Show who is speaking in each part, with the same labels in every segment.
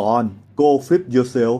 Speaker 1: ตอน Go Flip Yourself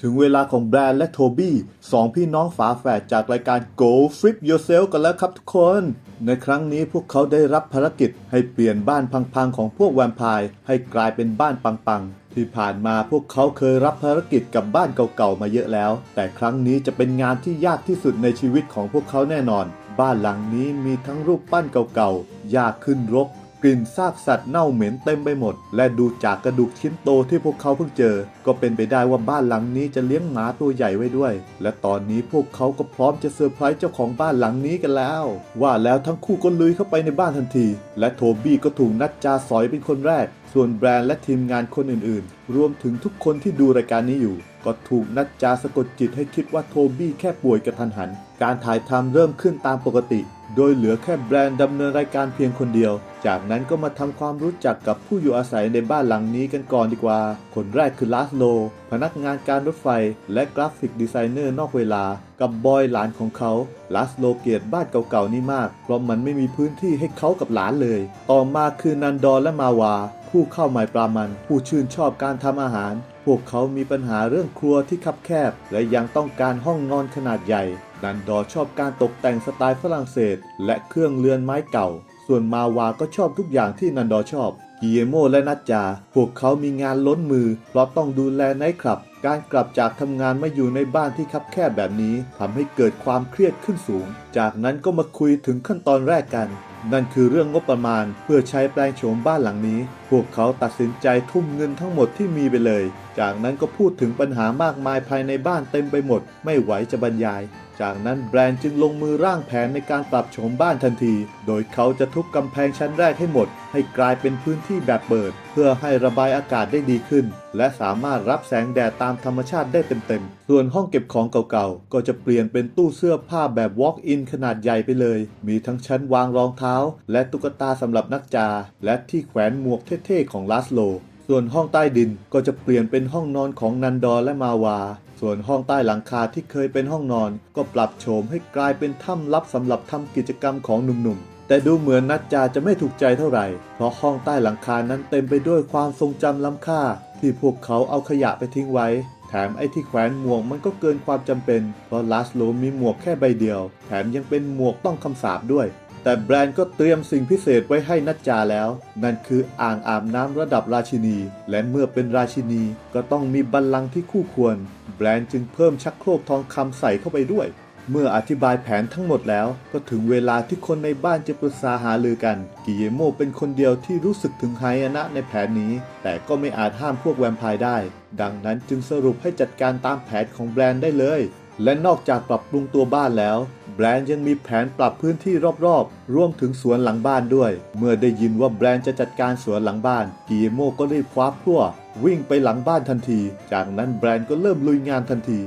Speaker 1: ถึงเวลาของแบรนด์และโทบี้สองพี่น้องฝาแฝดจากรายการ Go Flip Yourself กันแล้วครับทุกคน ในครั้งนี้พวกเขาได้รับภารกิจให้เปลี่ยนบ้านพังๆของพวกแวมไพร์ให้กลายเป็นบ้านปังๆ ที่ผ่านมาพวกเขาเคยรับภารกิจกับบ้านเก่าๆมาเยอะแล้ว แต่ครั้งนี้จะเป็นงานที่ยากที่สุดในชีวิตของพวกเขาแน่นอน บ้านหลังนี้มีทั้งรูปปั้นเก่าๆยากขึ้นรกก ลิ่นซากสัตว์เน่าเหม็นเต็มไปหมด และดูจากกระดูกชิ้นโตที่พวกเขาเพิ่งเจอ ก็เป็นไปได้ว่าบ้านหลังนี้จะเลี้ยงหมาตัวใหญ่ไว้ด้วย และตอนนี้พวกเขาก็พร้อมจะเซอร์ไพรส์เจ้าของบ้านหลังนี้กันแล้ว ว่าแล้วทั้งคู่ก็ลุยเข้าไปในบ้านทันที และโทบี้ก็ถูกนัดจาสอยเป็นคนแรก ส่วนแบรนด์และทีมงานคนอื่นๆ รวมถึงทุกคนที่ดูรายการนี้อยู่ ก็ถูกนัดจาสะกดจิตให้คิดว่าโทบี้แค่ป่วยกระทันหัน การถ่ายทำเริ่มขึ้นตามปกติ โดยเหลือแค่แบรนด์ดำเนินรายการเพียงคนเดียว จากนั้นก็มาทำความรู้จักกับผู้อยู่อาศัยในบ้านหลังนี้กันก่อนดีกว่า คนแรกคือลาสโล พนักงานการรถไฟ และกราฟิกดีไซเนอร์นอกเวลา กับบอยหลานของเขาลาสโลเกียดบ้านเก่าๆนี้มาก เพราะมันไม่มีพื้นที่ให้เขากับหลานเลย ต่อมาคือนันดอนและมาวาผู้เข้าใหมายปรามัน ผู้ชื่นชอบการทำอาหาร พวกเขามีปัญหาเรื่องครัวที่คับแคบ และยังต้องการห้องนอนขนาดใหญ่นันดอชอบการตกแต่งสไตล์ฝรั่งเศส และเครื่องเรือนไม้เก่า ส่วนมาวาก็ชอบทุกอย่างที่นันดอชอบกิเอโมและนัจจา พวกเขามีงานล้นมือ เพราะต้องดูแลไนท์คลับ การกลับจากทำงานมาอยู่ในบ้านที่คับแคบแบบนี้ทำให้เกิดความเครียดขึ้นสูง จากนั้นก็มาคุยถึงขั้นตอนแรกกัน นั่นคือเรื่องงบประมาณเพื่อใช้แปลงโฉมบ้านหลังนี้พวกเขาตัดสินใจทุ่มเงินทั้งหมดที่มีไปเลย จากนั้นก็พูดถึงปัญหามากมายภายในบ้านเต็มไปหมด ไม่ไหวจะบรรยาย จากนั้นแบรนด์จึงลงมือร่างแผนในการปรับโฉมบ้านทันที โดยเขาจะทุบกำแพงชั้นแรกให้หมด ให้กลายเป็นพื้นที่แบบเปิด เพื่อให้ระบายอากาศได้ดีขึ้น และสามารถรับแสงแดดตามธรรมชาติได้เต็มๆ ส่วนห้องเก็บของเก่าๆ ก็จะเปลี่ยนเป็นตู้เสื้อผ้าแบบ walk-in ขนาดใหญ่ไปเลย มีทั้งชั้นวางรองเท้า และตุ๊กตาสำหรับนักจา และที่แขวนหมวกเทๆของลาสโล ส่วนห้องใต้ดินก็จะเปลี่ยนเป็นห้องนอนของนันดอร์และมาวา ส่วนห้องใต้หลังคาที่เคยเป็นห้องนอน ก็ปรับโฉมให้กลายเป็นถ้ำลับสำหรับทำกิจกรรมของหนุ่มๆ แต่ดูเหมือนนัดจาจะไม่ถูกใจเท่าไหร่ เพราะห้องใต้หลังคานั้นเต็มไปด้วยความทรงจำล้ำค่า ที่พวกเขาเอาขยะไปทิ้งไว้แถมไอ้ที่แขวนหมวกมันก็เกินความจำเป็น เพราะลาสโลมีหมวกแค่ใบเดียว แถมยังเป็นหมวกต้องคำสาปด้วย แต่แบรนด์ก็เตรียมสิ่งพิเศษไว้ให้นัจจาแล้ว นั่นคืออ่างอาบน้ำระดับราชินี และเมื่อเป็นราชินีก็ต้องมีบัลลังก์ที่คู่ควร แบรนด์จึงเพิ่มชักโครกทองคำใส่เข้าไปด้วย เมื่ออธิบายแผนทั้งหมดแล้ว ก็ถึงเวลาที่คนในบ้านจะปรึกษาหารือกัน กิเยโมเป็นคนเดียวที่รู้สึกถึงไฮยนะในแผนนี้ แต่ก็ไม่อาจห้ามพวกแวมไพร์ได้ ดังนั้นจึงสรุปให้จัดการตามแผนของแบรนด์ได้เลย และนอกจากปรับปรุงตัวบ้านแล้ว แบรนด์ยังมีแผนปรับพื้นที่รอบๆ รวมถึงสวนหลังบ้านด้วย เมื่อได้ยินว่าแบรนด์จะจัดการสวนหลังบ้านกิเยโมก็รีบคว้าพลั่ววิ่งไปหลังบ้านทันที จากนั้นแบรนด์ก็เริ่มลุยงานทันที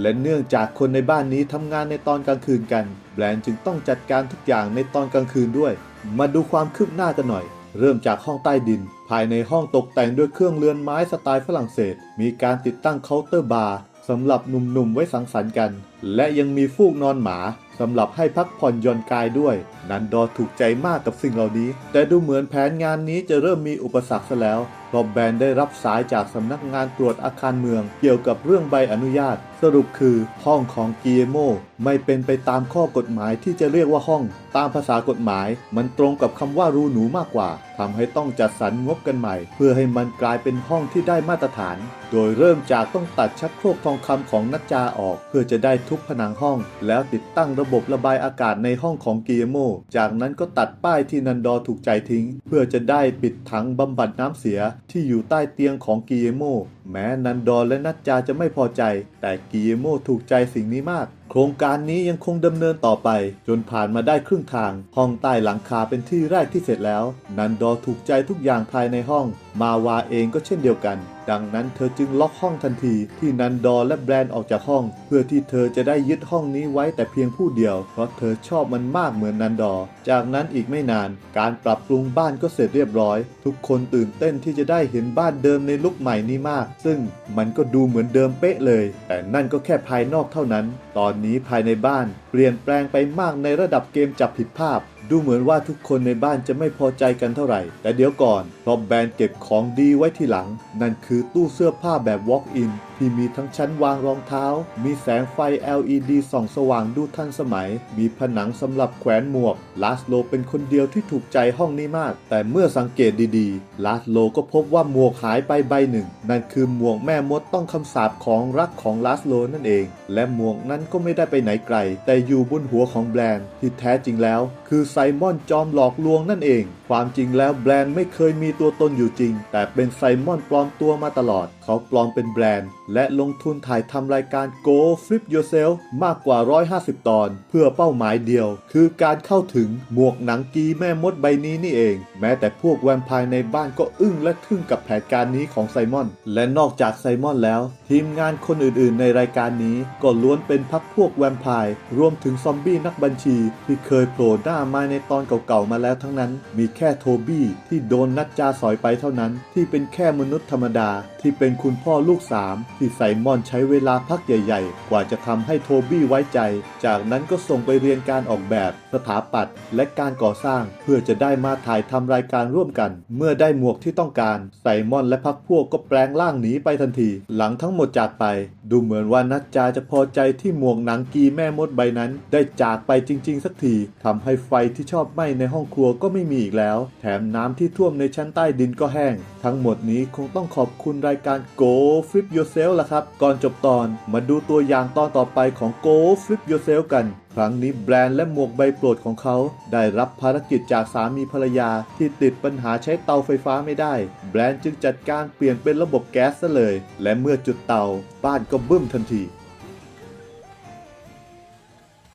Speaker 1: และเนื่องจากคนในบ้านนี้ทำงานในตอนกลางคืนกัน แบรนด์จึงต้องจัดการทุกอย่างในตอนกลางคืนด้วย มาดูความคืบหน้ากันหน่อย เริ่มจากห้องใต้ดิน ภายในห้องตกแต่งด้วยเครื่องเรือนไม้สไตล์ฝรั่งเศส มีการติดตั้งเคาน์เตอร์บาร์ สำหรับหนุ่มๆไว้สังสรรค์กัน และยังมีฟูกนอนหมาสำหรับให้พักผ่อนหย่อนกายด้วย นันดอถูกใจมากกับสิ่งเหล่านี้ แต่ดูเหมือนแผนงานนี้จะเริ่มมีอุปสรรคซะแล้ว เพราะแบนได้รับสายจากสำนักงานตรวจอาคารเมือง เกี่ยวกับเรื่องใบอนุญาต สรุปคือห้องของกิเอโมไม่เป็นไปตามข้อกฎหมายที่จะเรียกว่าห้อง ตามภาษากฎหมาย มันตรงกับคำว่ารูหนูมากกว่าทำให้ต้องจัดสรรงบกันใหม่ เพื่อให้มันกลายเป็นห้องที่ได้มาตรฐาน โดยเริ่มจากต้องตัดชักโครกทองคำของนัจจาออก เพื่อจะได้ทุบผนังห้อง แล้วติดตั้งระบบระบายอากาศในห้องของกิเอโมจากนั้นก็ตัดป้ายที่นันดอถูกใจทิ้ง เพื่อจะได้ปิดถังบำบัดน้ำเสียที่อยู่ใต้เตียงของกิเอโม แม้นันดอร์และนัจจาจะไม่พอใจ แต่กิเอโมถูกใจสิ่งนี้มาก โครงการนี้ยังคงดำเนินต่อไป จนผ่านมาได้ครึ่งทาง ห้องใต้หลังคาเป็นที่แรกที่เสร็จแล้ว นันดอร์ถูกใจทุกอย่างภายในห้อง มาวาเองก็เช่นเดียวกัน ดังนั้นเธอจึงล็อกห้องทันทีที่นันดอและแบรนด์ออกจากห้อง เพื่อที่เธอจะได้ยึดห้องนี้ไว้แต่เพียงผู้เดียว เพราะเธอชอบมันมากเหมือนนันดอ จากนั้นอีกไม่นาน การปรับปรุงบ้านก็เสร็จเรียบร้อย ทุกคนตื่นเต้นที่จะได้เห็นบ้านเดิมในลุคใหม่นี้มาก ซึ่งมันก็ดูเหมือนเดิมเป๊ะเลย แต่นั่นก็แค่ภายนอกเท่านั้น ตอนนี้ภายในบ้าน เปลี่ยนแปลงไปมากในระดับเกมจับผิดภาพ ดูเหมือนว่าทุกคนในบ้านจะไม่พอใจกันเท่าไหร่ แต่เดี๋ยวก่อนเพราะแบรนด์เก็บของดีไว้ที่หลัง นั่นคือตู้เสื้อผ้าแบบ Walk-in ที่มีทั้งชั้นวางรองเท้า มีแสงไฟ LED ส่องสว่างดูทันสมัย มีผนังสำหรับแขวนหมวก ลาสโลเป็นคนเดียวที่ถูกใจห้องนี้มาก แต่เมื่อสังเกตดีๆ ลาสโลก็พบว่าหมวกหายไปใบหนึ่ง นั่นคือหมวกแม่มดต้องคำสาปของรักของลาสโลนั่นเอง และหมวกนั้นก็ไม่ได้ไปไหนไกล แต่อยู่บนหัวของแบรนด์ที่แท้จริงแล้ว คือไซมอนจอมหลอกลวงนั่นเอง ความจริงแล้วแบรนด์ไม่เคยมีตัวตนอยู่จริง แต่เป็นไซมอนปลอมตัวมาตลอด เขาปลอมเป็นแบรนด์และลงทุนถ่ายทำรายการ Go Flip Yourself มากกว่า 150 ตอน เพื่อเป้าหมายเดียว คือการเข้าถึงหมวกหนังกีแม่มดใบนี้นี่เอง แม้แต่พวกแวมไพร์ในบ้านก็อึ้งและทึ่งกับแผนการนี้ของไซมอน และนอกจากไซมอนแล้ว ทีมงานคนอื่นๆ ในรายการนี้ ก็ล้วนเป็นพักพวกแวมไพร์รวมถึงซอมบี้นักบัญชี ที่เคยโผล่หน้ามาในตอนเก่าๆมาแล้วทั้งนั้น มีแค่โทบี้ที่โดนนัดจาสอยไปเท่านั้น ที่เป็นแค่มนุษย์ธรรมดาที่เป็นคุณพ่อลูกสามที่ไซมอนใช้เวลาพักใหญ่ๆ กว่าจะทำให้โทบี้ไว้ใจ จากนั้นก็ส่งไปเรียนการออกแบบ สถาปัตย์และการก่อสร้าง เพื่อจะได้มาถ่ายทำรายการร่วมกัน เมื่อได้หมวกที่ต้องการ ไซมอนและพักพวกก็แปลงร่างหนีไปทันที หลังทั้งหมดจากไป ดูเหมือนว่านัดจาจะพอใจที่หมวกหนังกีแม่มดใบนั้น ได้จากไปจริง ๆ สักทีทำให้ไฟที่ชอบไหม้ในห้องครัวก็ไม่มีอีกแล้ว แถมน้ำที่ท่วมในชั้นใต้ดินก็แห้ง ทั้งหมดนี้คงต้องขอบคุณรายการ Go Flip Yourself ล่ะครับ ก่อนจบตอนมาดูตัวอย่างตอนต่อไปของ Go Flip Yourself กัน ครั้งนี้แบรนด์และหมวกใบโปรดของเขา ได้รับภารกิจจากสามีภรรยาที่ติดปัญหาใช้เตาไฟฟ้าไม่ได้ แบรนด์จึงจัดการเปลี่ยนเป็นระบบแก๊สซะเลย และเมื่อจุดเตาบ้านก็บึ้มทันที